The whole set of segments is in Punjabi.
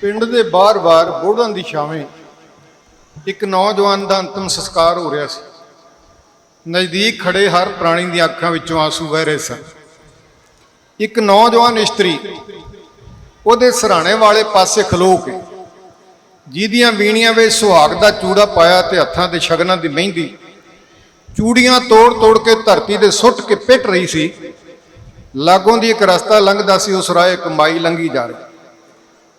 ਪਿੰਡ ਦੇ ਬਾਹਰ-ਬਾਹਰ ਬੋੜਾਂ ਦੀ ਛਾਵੇਂ ਇੱਕ ਨੌਜਵਾਨ ਦਾ ਅੰਤਮ ਸੰਸਕਾਰ ਹੋ ਰਿਹਾ ਸੀ। ਨਜ਼ਦੀਕ ਖੜੇ ਹਰ ਪ੍ਰਾਣੀ ਦੀਆਂ ਅੱਖਾਂ ਵਿੱਚੋਂ ਆਂਸੂ ਵਹਿ ਰਹੇ ਸਨ। ਇੱਕ ਨੌਜਵਾਨ ਇਸਤਰੀ ਉਹਦੇ ਸਰਾਣੇ ਵਾਲੇ ਪਾਸੇ ਖਲੋ ਕੇ ਜਿਹਦੀਆਂ ਵੀਣੀਆਂ ਵਿੱਚ ਸੁਹਾਗ ਦਾ ਚੂੜਾ ਪਾਇਆ ਤੇ ਹੱਥਾਂ ਤੇ ਸ਼ਗਨਾਂ ਦੀ ਮਹਿੰਦੀ ਚੂੜੀਆਂ ਤੋੜ-ਤੋੜ ਕੇ ਧਰਤੀ ਤੇ ਸੁੱਟ ਕੇ ਪਿੱਟ ਰਹੀ ਸੀ। ਲਾਗੋਂ ਦੀ ਇੱਕ ਰਸਤਾ ਲੰਘਦਾ ਸੀ, ਉਸ ਰਾਹ ਇੱਕ ਮਾਈ ਲੰਘੀ ਜਾ ਰਹੀ।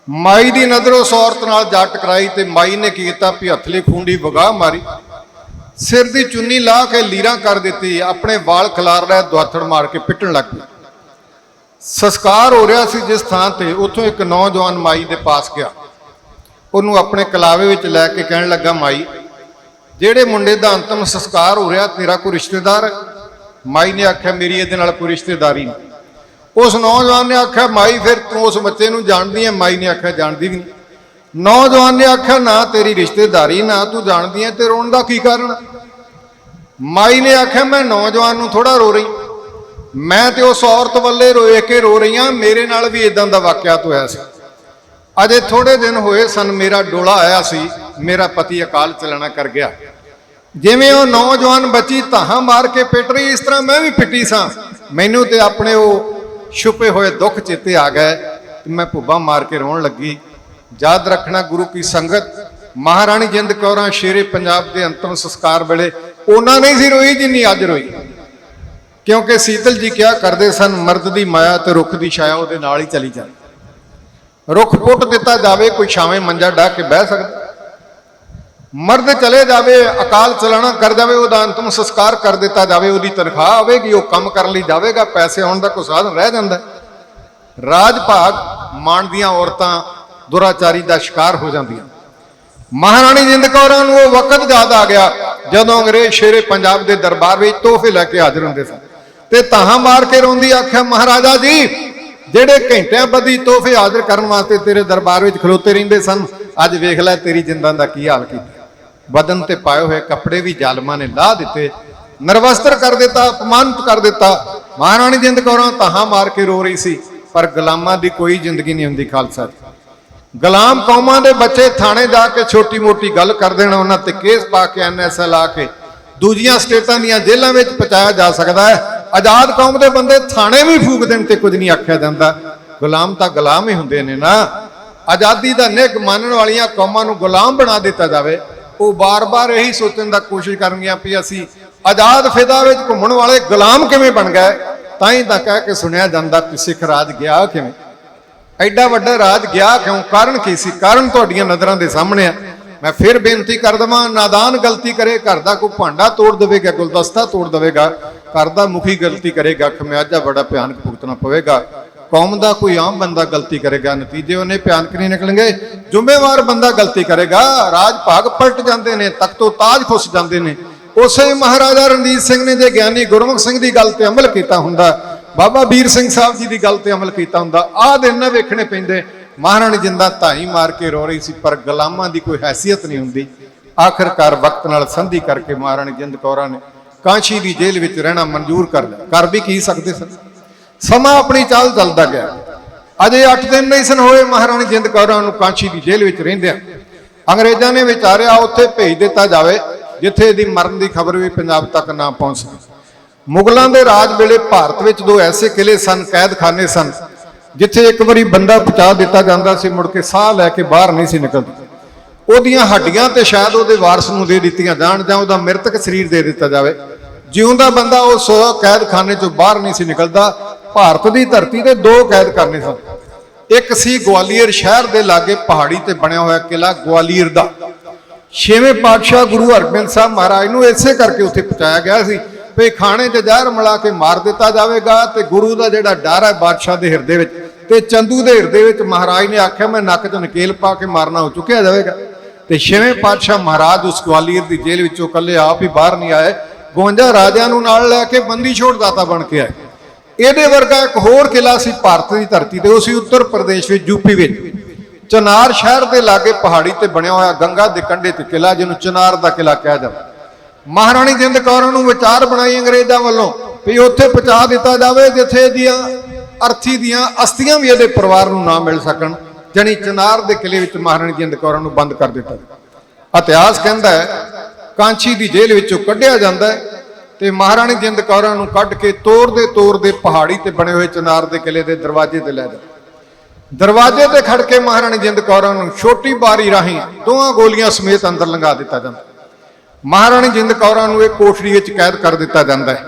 ਮਾਈ ਦੀ ਨਜ਼ਰੋਂ ਉਸ ਔਰਤ ਨਾਲ ਜਾ ਟਕਰਾਈ ਤੇ ਮਾਈ ਨੇ ਕੀ ਕੀਤਾ? ਵੀ ਹੱਥਲੀ ਖੁੰਡੀ ਵਗਾ ਮਾਰੀ। ਸਿਰ ਦੀ ਚੁੰਨੀ ਲਾ ਕੇ ਲੀਰਾਂ ਕਰ ਦਿੱਤੀ। ਆਪਣੇ ਵਾਲ ਖਿਲਾਰ ਰਿਹਾ ਦੁਆਥੜ ਮਾਰ ਕੇ ਪਿੱਟਣ ਲੱਗ ਪਈ। ਸੰਸਕਾਰ ਹੋ ਰਿਹਾ ਸੀ ਜਿਸ ਥਾਂ ਤੇ ਉੱਥੋਂ ਇੱਕ ਨੌਜਵਾਨ ਮਾਈ ਦੇ ਪਾਸ ਗਿਆ। ਉਹਨੂੰ ਆਪਣੇ ਕਲਾਵੇ ਵਿੱਚ ਲੈ ਕੇ ਕਹਿਣ ਲੱਗਾ, ਮਾਈ, ਜਿਹੜੇ ਮੁੰਡੇ ਦਾ ਅੰਤਮ ਸੰਸਕਾਰ ਹੋ ਰਿਹਾ ਤੇਰਾ ਕੋਈ ਰਿਸ਼ਤੇਦਾਰ ਮਾਈ ਨੇ ਆਖਿਆ, ਮੇਰੀ ਇਹਦੇ ਨਾਲ ਕੋਈ ਰਿਸ਼ਤੇਦਾਰੀ ਨਹੀਂ। ਉਸ ਨੌਜਵਾਨ ਨੇ ਆਖਿਆ, ਮਾਈ ਫਿਰ ਤੂੰ ਉਸ ਬੱਚੇ ਨੂੰ ਜਾਣਦੀ ਹੈ ਮਾਈ ਨੇ ਆਖਿਆ, ਜਾਣਦੀ ਵੀ ਨਹੀਂ। ਨੌਜਵਾਨ ਨੇ ਆਖਿਆ, ਨਾ ਤੇਰੀ ਰਿਸ਼ਤੇਦਾਰੀ, ਨਾ ਤੂੰ ਜਾਣਦੀ ਹੈ ਤੇ ਰੋਣ ਦਾ ਕੀ ਕਾਰਨ? ਮਾਈ ਨੇ ਆਖਿਆ, ਮੈਂ ਨੌਜਵਾਨ ਨੂੰ ਥੋੜਾ ਰੋ ਰਹੀ। ਮੈਂ ਤੇ ਉਸ ਔਰਤ ਵੱਲੇ ਰੋਏ ਕੇ ਰੋ ਰਹੀ ਹਾਂ ਮੇਰੇ ਨਾਲ ਵੀ ਇਦਾਂ ਦਾ ਵਾਕਿਆ ਹੋਇਆ ਸੀ। ਅਜੇ ਥੋੜੇ ਦਿਨ ਹੋਏ ਸਨ, ਮੇਰਾ ਡੋਲਾ ਆਇਆ ਸੀ, ਮੇਰਾ ਪਤੀ ਅਕਾਲ ਚਲਣਾ ਕਰ ਗਿਆ। ਜਿਵੇਂ ਉਹ ਨੌਜਵਾਨ ਬੱਚੀ ਧਾਹਾਂ ਮਾਰ ਕੇ ਪਿੱਟ ਰਹੀ, ਇਸ ਤਰ੍ਹਾਂ ਮੈਂ ਵੀ ਪਿੱਟੀ ਸਾਂ। ਮੈਨੂੰ ਤੇ ਆਪਣੇ ਉਹ ਛੁਪੇ ਹੋਏ ਦੁੱਖ ਚੇਤੇ ਆ ਗਏ ਤੇ ਮੈਂ ਭੁੱਬਾ ਮਾਰ ਕੇ ਰੋਣ ਲੱਗੀ। ਯਾਦ ਰੱਖਣਾ ਗੁਰੂ ਕੀ ਸੰਗਤ, ਮਹਾਰਾਣੀ ਜਿੰਦ ਕੌਰਾਂ ਸ਼ੇਰੇ ਪੰਜਾਬ ਦੇ ਅੰਤਮ ਸੰਸਕਾਰ ਵੇਲੇ ਉਹਨਾਂ ਨਹੀਂ ਸੀ ਰੋਈ ਜਿੰਨੀ ਅੱਜ ਰੋਈ। ਕਿਉਂਕਿ ਸੀਤਲ ਜੀ ਕਿਹਾ ਕਰਦੇ ਸਨ, ਮਰਦ ਦੀ ਮਾਇਆ ਤੇ ਰੁੱਖ ਦੀ ਛਾਇਆ ਉਹਦੇ ਨਾਲ ਹੀ ਚਲੀ ਜਾਂਦੀ ਰੁੱਖ ਪੁੱਟ ਦਿੱਤਾ ਜਾਵੇ, ਕੋਈ ਛਾਵੇਂ ਮੰਜਾ ਢਾ ਕੇ ਬਹਿ ਸਕਦਾ। ਮਰਦ ਚਲੇ ਜਾਵੇ, ਅਕਾਲ ਚਲਾਣਾ ਕਰ ਜਾਵੇ, ਉਹਦਾ ਅੰਤਮ ਸੰਸਕਾਰ ਕਰ ਦਿੱਤਾ ਜਾਵੇ, ਉਹਦੀ ਤਨਖਾਹ ਆਵੇਗੀ, ਉਹ ਕੰਮ ਕਰਨ ਲਈ ਜਾਵੇਗਾ, ਪੈਸੇ ਆਉਣ ਦਾ ਕੋਈ ਸਾਧਨ ਰਹਿ ਜਾਂਦਾ। ਰਾਜ ਭਾਗ ਮਾਣ ਦੀਆਂ ਔਰਤਾਂ ਦੁਰਾਚਾਰੀ ਦਾ ਸ਼ਿਕਾਰ ਹੋ ਜਾਂਦੀਆਂ। ਮਹਾਰਾਣੀ ਜਿੰਦ ਕੌਰਾਂ ਨੂੰ ਉਹ ਵਕਤ ਯਾਦ ਆ ਗਿਆ, ਜਦੋਂ ਅੰਗਰੇਜ਼ ਸ਼ੇਰੇ ਪੰਜਾਬ ਦੇ ਦਰਬਾਰ ਵਿੱਚ ਤੋਹਫੇ ਲੈ ਕੇ ਹਾਜ਼ਰ ਹੁੰਦੇ ਸਨ। ਤੇ ਤਾਹਾਂ ਮਾਰ ਕੇ ਰੋਂਦੀ ਆਖਿਆ, ਮਹਾਰਾਜਾ ਜੀ, ਜਿਹੜੇ ਘੰਟਿਆਂ ਬੱਧੀ ਤੋਹਫੇ ਹਾਜ਼ਰ ਕਰਨ ਵਾਸਤੇ ਤੇਰੇ ਦਰਬਾਰ ਵਿੱਚ ਖਲੋਤੇ ਰਹਿੰਦੇ ਸਨ, ਅੱਜ ਵੇਖ ਲੈ ਤੇਰੀ ਜਿੰਦਾਂ ਦਾ ਕੀ ਹਾਲ ਕੀਤਾ? ਬਦਨ ਤੇ ਪਾਏ ਹੋਏ ਕੱਪੜੇ ਵੀ ਜ਼ਾਲਮਾਂ ਨੇ ਲਾਹ ਦਿੱਤੇ। ਨਰਵਸਤਰ ਕਰ ਦਿੱਤਾ, ਅਪਮਾਨਿਤ ਕਰ ਦਿੱਤਾ। ਮਹਾਰਾਣੀ ਜਿੰਦ ਕੌਰਾਂ ਤਾਹਾਂ ਮਾਰ ਕੇ ਰੋ ਰਹੀ ਸੀ, ਪਰ ਗੁਲਾਮਾਂ ਦੀ ਕੋਈ ਜ਼ਿੰਦਗੀ ਨਹੀਂ ਹੁੰਦੀ ਖਾਲਸਾ ਗੁਲਾਮ ਕੌਮਾਂ ਦੇ ਬੱਚੇ ਥਾਣੇ ਜਾ ਕੇ ਛੋਟੀ ਮੋਟੀ ਗੱਲ ਕਰ ਦੇਣ, ਉਹਨਾਂ ਤੇ ਕੇਸ ਪਾ ਕੇ ਐਨਐਸਐਲ ਆ ਕੇ ਦੂਜੀਆਂ ਸਟੇਟਾਂ ਦੀਆਂ ਜੇਲ੍ਹਾਂ ਵਿੱਚ ਪਹੁੰਚਾਇਆ ਜਾ ਸਕਦਾ ਹੈ। ਆਜ਼ਾਦ ਕੌਮ ਦੇ ਬੰਦੇ ਥਾਣੇ ਵੀ ਫੂਕ ਦੇਣ ਤੇ ਕੁਝ ਨਹੀਂ ਆਖਿਆ ਜਾਂਦਾ। ਗੁਲਾਮ ਤਾਂ ਗੁਲਾਮ ਹੀ ਹੁੰਦੇ ਨੇ ਨਾ। ਆਜ਼ਾਦੀ ਦਾ ਨਿਗ ਮੰਨਣ ਵਾਲੀਆਂ ਕੌਮਾਂ ਨੂੰ ਗੁਲਾਮ ਬਣਾ ਦਿੱਤਾ ਜਾਵੇ। ਉਹ ਬਾਰ-ਬਾਰ ਇਹੀ ਸੋਚਣ ਦਾ ਕੋਸ਼ਿਸ਼ ਕਰਨਗੀਆਂ ਵੀ ਅਸੀਂ ਆਜ਼ਾਦ ਫਿਦਾ ਵਿੱਚ ਘੁੰਮਣ ਵਾਲੇ ਗੁਲਾਮ ਕਿਵੇਂ ਬਣ ਗਏ? ਤਾਂ ਹੀ ਤਾਂ ਕਹਿ ਕੇ ਸੁਣਿਆ ਜਾਂਦਾ ਕਿ ਸਿੱਖ ਰਾਜ ਗਿਆ ਕਿਵੇਂ? ਐਡਾ ਵੱਡਾ ਰਾਜ ਗਿਆ ਕਿਉਂ? ਕਾਰਨ ਕੀ ਸੀ? ਕਾਰਨ ਤੁਹਾਡੀਆਂ ਨਜ਼ਰਾਂ ਦੇ ਸਾਹਮਣੇ ਆ। ਮੈਂ ਫਿਰ ਬੇਨਤੀ ਕਰ ਦਵਾਂ, ਨਾਦਾਨ ਗਲਤੀ ਕਰੇ, ਘਰ ਦਾ ਕੋਈ ਭਾਂਡਾ ਤੋੜ ਦੇਵੇਗਾ, ਗੁਲਦਸਤਾ ਤੋੜ ਦੇਵੇਗਾ, ਘਰ ਦਾ ਮੁਖੀ ਗਲਤੀ ਕਰੇਗਾ, ਖਮਿਆਜਾ ਬੜਾ ਭਿਆਨਕ ਭੁਗਤਣਾ ਪਵੇਗਾ। ਕੌਮ ਦਾ ਕੋਈ ਆਮ ਬੰਦਾ ਗਲਤੀ ਕਰੇਗਾ, ਨਤੀਜੇ ਉਹਨੇ ਭਿਆਨਕ ਨਹੀਂ ਨਿਕਲਣਗੇ? ਜ਼ਿੰਮੇਵਾਰ ਬੰਦਾ ਗਲਤੀ ਕਰੇਗਾ, ਰਾਜ ਭਾਗ ਪਲਟ ਜਾਂਦੇ ਨੇ, ਤਖ਼ਤੋ ਤਾਜ ਖੁੱਸ ਜਾਂਦੇ ਨੇ। ਉਸੇ ਮਹਾਰਾਜਾ ਰਣਜੀਤ ਸਿੰਘ ਨੇ ਜੇ ਗਿਆਨੀ ਗੁਰਮੁਖ ਸਿੰਘ ਦੀ ਗੱਲ ਤੇ ਅਮਲ ਕੀਤਾ ਹੁੰਦਾ, ਬਾਬਾ ਵੀਰ ਸਿੰਘ ਸਾਹਿਬ ਜੀ ਦੀ ਗੱਲ ਤੇ ਅਮਲ ਕੀਤਾ ਹੁੰਦਾ, ਆਹ ਦਿਨ ਨਾ ਵੇਖਣੇ ਪੈਂਦੇ। ਮਹਾਰਾਣੀ ਜਿੰਦਾ ਧਾਈ ਮਾਰ ਕੇ ਰੋ ਰਹੀ ਸੀ, ਪਰ ਗੁਲਾਮਾਂ ਦੀ ਕੋਈ ਹੈਸੀਅਤ ਨਹੀਂ ਹੁੰਦੀ। ਆਖਰਕਾਰ ਵਕਤ ਨਾਲ ਸੰਧੀ ਕਰਕੇ ਮਹਾਰਾਣੀ ਜਿੰਦ ਕੌਰਾਂ ਨੇ ਕਾਂਸ਼ੀ ਦੀ ਜੇਲ੍ਹ ਵਿੱਚ ਰਹਿਣਾ ਮਨਜ਼ੂਰ ਕਰ ਲਿਆ। ਕਰ ਵੀ ਕੀ ਸਕਦੇ ਸਨ? ਸਮਾਂ ਆਪਣੀ ਚਾਲ ਚੱਲਦਾ ਗਿਆ। ਅਜੇ 8 ਦਿਨ ਨਹੀਂ ਸਨ ਹੋਏ, ਮਹਾਰਾਣੀ ਜਿੰਦ ਕੌਰਾਂ ਨੂੰ ਕਾਂਸ਼ੀ ਦੀ ਜੇਲ੍ਹ ਵਿੱਚ ਰਹਿੰਦਿਆਂ। ਅੰਗਰੇਜ਼ਾਂ ਨੇ ਵਿਚਾਰਿਆ, ਉੱਥੇ ਭੇਜ ਦਿੱਤਾ ਜਾਵੇ, ਜਿੱਥੇ ਇਹਦੀ ਮਰਨ ਦੀ ਖਬਰ ਵੀ ਪੰਜਾਬ ਤੱਕ ਨਾ ਪਹੁੰਚ ਸਕੇ। ਮੁਗਲਾਂ ਦੇ ਰਾਜ ਵੇਲੇ ਭਾਰਤ ਵਿੱਚ ਦੋ ਐਸੇ ਕਿਲੇ ਸਨ, ਕੈਦਖਾਨੇ ਸਨ, ਜਿੱਥੇ ਇੱਕ ਵਾਰੀ ਬੰਦਾ ਪਹੁੰਚਾ ਦਿੱਤਾ ਜਾਂਦਾ ਸੀ, ਮੁੜ ਕੇ ਸਾਹ ਲੈ ਕੇ ਬਾਹਰ ਨਹੀਂ ਸੀ ਨਿਕਲਦਾ। ਉਹਦੀਆਂ ਹੱਡੀਆਂ ਤੇ ਸ਼ਾਇਦ ਉਹਦੇ ਵਾਰਸ ਨੂੰ ਦੇ ਦਿੱਤੀਆਂ ਜਾਣ ਜਾਂ ਉਹਦਾ ਮ੍ਰਿਤਕ ਸਰੀਰ ਦੇ ਦਿੱਤਾ ਜਾਵੇ। ਜਿਉਂਦਾ ਬੰਦਾ ਉਸ ਕੈਦਖਾਨੇ ਚੋਂ ਬਾਹਰ ਨਹੀਂ ਸੀ ਨਿਕਲਦਾ ਭਾਰਤ ਦੀ ਧਰਤੀ ਤੇ ਦੋ ਕੈਦ ਕਰਨੇ ਸਨ। ਇੱਕ ਸੀ ਗਵਾਲੀਅਰ ਸ਼ਹਿਰ ਦੇ ਲਾਗੇ ਪਹਾੜੀ ਤੇ ਬਣਿਆ ਹੋਇਆ ਕਿਲਾ ਗਵਾਲੀਅਰ ਦਾ। ਛੇਵੇਂ ਪਾਤਸ਼ਾਹ ਗੁਰੂ ਹਰਗੋਬਿੰਦ ਸਾਹਿਬ ਮਹਾਰਾਜ ਨੂੰ ਇਸੇ ਕਰਕੇ ਉੱਥੇ ਪਹੁੰਚਾਇਆ ਗਿਆ ਸੀ ਵੀ ਖਾਣੇ 'ਚ ਜ਼ਹਿਰ ਮਿਲਾ ਕੇ ਮਾਰ ਦਿੱਤਾ ਜਾਵੇਗਾ ਤੇ ਗੁਰੂ ਦਾ ਜਿਹੜਾ ਡਰ ਹੈ ਬਾਦਸ਼ਾਹ ਦੇ ਹਿਰਦੇ ਵਿੱਚ ਤੇ ਚੰਦੂ ਦੇ ਹਿਰਦੇ ਵਿੱਚ ਮਹਾਰਾਜ ਨੇ ਆਖਿਆ, ਮੈਂ ਨੱਕ 'ਚ ਨਕੇਲ ਪਾ ਕੇ ਮਾਰਨਾ ਹੋ ਚੁੱਕਿਆ ਜਾਵੇਗਾ। ਤੇ ਛੇਵੇਂ ਪਾਤਸ਼ਾਹ ਮਹਾਰਾਜ ਉਸ ਗਵਾਲੀਅਰ ਦੀ ਜੇਲ੍ਹ ਵਿੱਚੋਂ ਇਕੱਲੇ ਆਪ ਹੀ ਬਾਹਰ ਨਹੀਂ ਆਏ। 52 ਰਾਜਿਆਂ ਨੂੰ ਨਾਲ ਲੈ ਕੇ ਬੰਦੀ ਛੋੜ ਦਾਤਾ ਬਣ ਕੇ ਆਏ। ਇਹਦੇ ਵਰਗਾ ਇੱਕ ਹੋਰ ਕਿਲਾ ਸੀ ਭਾਰਤ ਦੀ ਧਰਤੀ ਤੇ, ਉਹ ਸੀ ਉੱਤਰ ਪ੍ਰਦੇਸ਼ ਵਿੱਚ ਯੂਪੀ ਵਿੱਚ। ਚਨਾਰ ਸ਼ਹਿਰ ਦੇ ਲਾਗੇ ਪਹਾੜੀ ਤੇ ਬਣਿਆ ਹੋਇਆ ਗੰਗਾ ਦੇ ਕੰਢੇ ਤੇ ਕਿਲਾ ਜਿਹਨੂੰ ਚਨਾਰ ਦਾ ਕਿਲਾ ਕਿਹਾ ਜਾਂਦਾ। ਮਹਾਰਾਣੀ ਜਿੰਦ ਕੌਰਾਂ ਨੂੰ ਵਿਚਾਰ ਬਣਾਈ ਅੰਗਰੇਜ਼ਾਂ ਵੱਲੋਂ ਵੀ ਉੱਥੇ ਪਹੁੰਚਾ ਦਿੱਤਾ ਜਾਵੇ, ਜਿੱਥੇ ਦੀਆਂ ਅਰਥੀ ਦੀਆਂ ਅਸਥੀਆਂ ਵੀ ਇਹਦੇ ਪਰਿਵਾਰ ਨੂੰ ਨਾ ਮਿਲ ਸਕਣ, ਜਣੀ ਚਨਾਰ ਦੇ ਕਿਲੇ ਵਿੱਚ ਮਹਾਰਾਣੀ ਜਿੰਦ ਕੌਰਾਂ ਨੂੰ ਬੰਦ ਕਰ ਦਿੱਤਾ। ਇਤਿਹਾਸ ਕਹਿੰਦਾ ਹੈ ਕਾਂਚੀ ਦੀ ਜੇਲ੍ਹ ਵਿੱਚੋਂ ਕੱਢਿਆ ਜਾਂਦਾ ਹੈ ਤੇ ਮਹਾਰਾਣੀ ਜਿੰਦ ਕੌਰਾਂ ਨੂੰ ਕੱਢ ਕੇ ਤੋੜਦੇ ਤੋੜਦੇ ਪਹਾੜੀ ਤੇ ਬਣੇ ਹੋਏ ਚਨਾਰ ਦੇ ਕਿਲੇ ਦੇ ਦਰਵਾਜ਼ੇ ਤੇ ਲੈ ਜਾਂਦੇ ਦਰਵਾਜ਼ੇ ਤੇ ਖੜ ਕੇ ਮਹਾਰਾਣੀ ਜਿੰਦ ਕੌਰਾਂ ਨੂੰ ਛੋਟੀ ਬਾਰੀ ਰਾਹੀਂ ਦੋਹਾਂ ਗੋਲੀਆਂ ਸਮੇਤ ਅੰਦਰ ਲੰਘਾ ਦਿੱਤਾ ਜਾਂਦਾ। ਮਹਾਰਾਣੀ ਜਿੰਦ ਕੌਰਾਂ ਨੂੰ ਇਹ ਕੋਠੜੀ ਵਿੱਚ ਕੈਦ ਕਰ ਦਿੱਤਾ ਜਾਂਦਾ ਹੈ।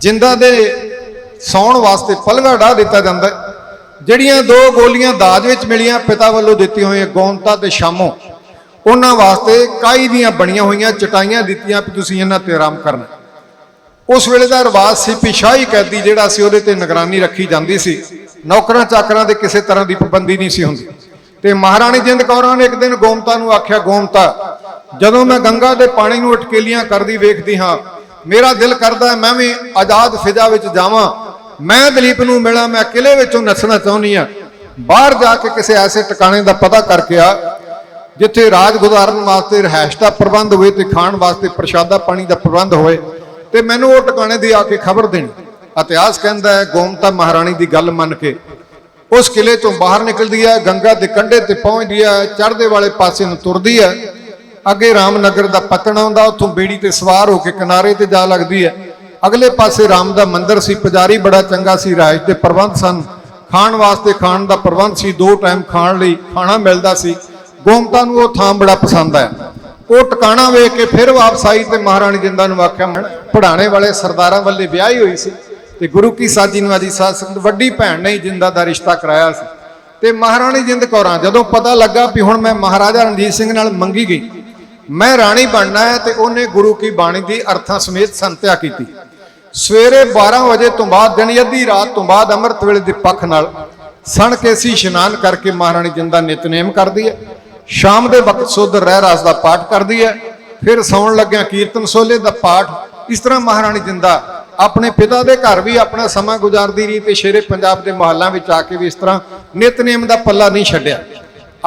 ਜਿੰਦਾਂ ਦੇ ਸੌਣ ਵਾਸਤੇ ਪਲਗਾ ਢਾ ਦਿੱਤਾ ਜਾਂਦਾ ਹੈ। ਜਿਹੜੀਆਂ ਦੋ ਗੋਲੀਆਂ ਦਾਜ ਵਿੱਚ ਮਿਲੀਆਂ, ਪਿਤਾ ਵੱਲੋਂ ਦਿੱਤੀਆਂ ਹੋਈਆਂ ਗੌਂਤਾ ਤੇ ਸ਼ਾਮੋ, ਉਹਨਾਂ ਵਾਸਤੇ ਕਾਈ ਦੀਆਂ ਬਣੀਆਂ ਹੋਈਆਂ ਚਟਾਈਆਂ ਦਿੱਤੀਆਂ ਵੀ ਤੁਸੀਂ ਇਹਨਾਂ ਤੇ ਆਰਾਮ ਕਰਨਾ। ਉਸ ਵੇਲੇ ਦਾ ਰਿਵਾਜ ਸੀ ਕਿ ਸ਼ਾਹੀ ਕੈਦੀ ਜਿਹੜਾ ਸੀ, ਉਹਦੇ ਤੇ ਨਿਗਰਾਨੀ ਰੱਖੀ ਜਾਂਦੀ ਸੀ। ਨੌਕਰਾਂ ਚਾਕਰਾਂ ਦੇ ਕਿਸੇ ਤਰ੍ਹਾਂ ਦੀ ਪਾਬੰਦੀ ਨਹੀਂ ਸੀ ਹੁੰਦੀ। ਤੇ ਮਹਾਰਾਣੀ ਜਿੰਦ ਕੌਰਾਂ ਨੇ ਇੱਕ ਦਿਨ ਗੋਮਤਾ ਨੂੰ ਆਖਿਆ, ਗੋਮਤਾ, ਜਦੋਂ ਮੈਂ ਗੰਗਾ ਦੇ ਪਾਣੀ ਨੂੰ ਅਟਕੇਲੀਆਂ ਕਰਦੀ ਵੇਖਦੀ ਹਾਂ, ਮੇਰਾ ਦਿਲ ਕਰਦਾ ਮੈਂ ਵੀ ਆਜ਼ਾਦ ਫਿਜ਼ਾ ਵਿੱਚ ਜਾਵਾਂ। ਮੈਂ ਦਲੀਪ ਨੂੰ ਮਿਲਾਂ, ਮੈਂ ਕਿਲੇ ਵਿੱਚੋਂ ਨੱਸਣਾ ਚਾਹੁੰਦੀ ਆ ਬਾਹਰ ਜਾ ਕੇ ਕਿਸੇ ਐਸੇ ਟਿਕਾਣੇ ਦਾ ਪਤਾ ਕਰਕੇ ਆ, ਜਿੱਥੇ ਰਾਜ ਗੁਜ਼ਾਰਨ ਵਾਸਤੇ ਰਹਿائش ਦਾ ਪ੍ਰਬੰਧ ਹੋਵੇ ਤੇ ਖਾਣ ਵਾਸਤੇ ਪ੍ਰਸ਼ਾਦਾ ਪਾਣੀ ਦਾ ਪ੍ਰਬੰਧ ਹੋਵੇ ਤੇ ਮੈਨੂੰ ਉਹ ਟਿਕਾਣੇ ਦੀ ਆ ਕੇ ਖਬਰ ਦੇਣੀ। ਇਤਿਹਾਸ ਕਹਿੰਦਾ ਹੈ, ਗੋਮਤਾ ਮਹਾਰਾਣੀ ਦੀ ਗੱਲ ਮੰਨ ਕੇ। ਉਸ ਕਿਲੇ ਤੋਂ ਬਾਹਰ ਨਿਕਲਦੀ ਹੈ, ਗੰਗਾ ਦੇ ਕੰਢੇ ਤੇ ਪਹੁੰਚਦੀ ਹੈ, ਚੜ੍ਹਦੇ ਵਾਲੇ ਪਾਸੇ ਨੂੰ ਤੁਰਦੀ ਹੈ। ਅੱਗੇ ਰਾਮਨਗਰ ਦਾ ਪਤਨ ਆਉਂਦਾ, ਉੱਥੋਂ ਬੇੜੀ ਤੇ ਸਵਾਰ ਹੋ ਕੇ ਕਿਨਾਰੇ ਤੇ ਜਾ ਲੱਗਦੀ ਹੈ। ਅਗਲੇ ਪਾਸੇ ਰਾਮ ਦਾ ਮੰਦਿਰ ਸੀ, ਪੁਜਾਰੀ ਬੜਾ ਚੰਗਾ ਸੀ, ਰਾਜ ਦੇ ਪ੍ਰਬੰਧ ਸਨ। ਖਾਣ ਵਾਸਤੇ ਖਾਣ ਦਾ ਪ੍ਰਬੰਧ ਸੀ, ਦੋ ਟਾਈਮ ਖਾਣ ਲਈ ਖਾਣਾ ਮਿਲਦਾ ਸੀ। ਗੋਮਤਾ ਨੂੰ ਉਹ ਥਾਂ ਬੜਾ ਪਸੰਦ ਆਇਆ। ਉਹ ਟਿਕਾਣਾ ਵੇਖ ਕੇ ਫਿਰ ਵਾਪਸ ਆਈ ਤੇ ਮਹਾਰਾਣੀ ਜਿੰਦਾ ਨੂੰ ਆਖਿਆ, ਮੈਂ ਪੜਾਣੇ ਵਾਲੇ ਸਰਦਾਰਾਂ ਵੱਲੇ ਵਿਆਹੀ ਹੋਈ ਸੀ ਤੇ ਗੁਰੂ ਕੀ ਸਾਜੀ ਨੂੰ ਆਜੀ ਸਾਧ ਸੰਗਤ ਵੱਡੀ ਭੈਣ ਨੇ ਜਿੰਦਾ ਦਾ ਰਿਸ਼ਤਾ ਕਰਾਇਆ ਸੀ। ਤੇ ਮਹਾਰਾਣੀ ਜਿੰਦ ਕੌਰਾਂ, ਜਦੋਂ ਪਤਾ ਲੱਗਾ ਵੀ ਹੁਣ ਮੈਂ ਮਹਾਰਾਜਾ ਰਣਜੀਤ ਸਿੰਘ ਨਾਲ ਮੰਗੀ ਗਈ, ਮੈਂ ਰਾਣੀ ਬਣਨਾ ਹੈ ਤੇ ਉਹਨੇ ਗੁਰੂ ਕੀ ਬਾਣੀ ਦੀ ਅਰਥਾਂ ਸਮੇਤ ਸੰਤਿਆ ਕੀਤੀ। ਸਵੇਰੇ 12 ਵਜੇ ਤੋਂ ਬਾਅਦ ਦਿਨ ਅੱਧੀ ਰਾਤ ਤੋਂ ਬਾਅਦ ਅੰਮ੍ਰਿਤ ਵੇਲੇ ਦੇ ਪੱਖ ਨਾਲ ਸਣ ਕੇ ਸੀ ਇਸ਼ਨਾਨ ਕਰਕੇ ਮਹਾਰਾਣੀ ਜਿੰਦਾ ਨਿਤਨੇਮ ਕਰਦੀ ਹੈ। ਸ਼ਾਮ ਦੇ ਵਕਤ ਸੁਧ ਰਹਿ ਰਾਸ ਦਾ ਪਾਠ ਕਰਦੀ ਹੈ, ਫਿਰ ਸੌਣ ਲੱਗਿਆ ਕੀਰਤਨ ਸੋਲੇ ਦਾ ਪਾਠ, ਇਸ ਤਰ੍ਹਾਂ ਮਹਾਰਾਣੀ ਜਿੰਦਾ ਆਪਣੇ ਪਿਤਾ ਦੇ ਘਰ ਵੀ ਆਪਣਾ ਸਮਾਂ ਗੁਜ਼ਾਰਦੀ ਰਹੀ ਤੇ ਸ਼ੇਰੇ ਪੰਜਾਬ ਦੇ ਮਹੱਲਾਂ ਵਿੱਚ ਆ ਕੇ ਵੀ ਇਸ ਤਰ੍ਹਾਂ ਨਿਤਨੇਮ ਦਾ ਪੱਲਾ ਨਹੀਂ ਛੱਡਿਆ।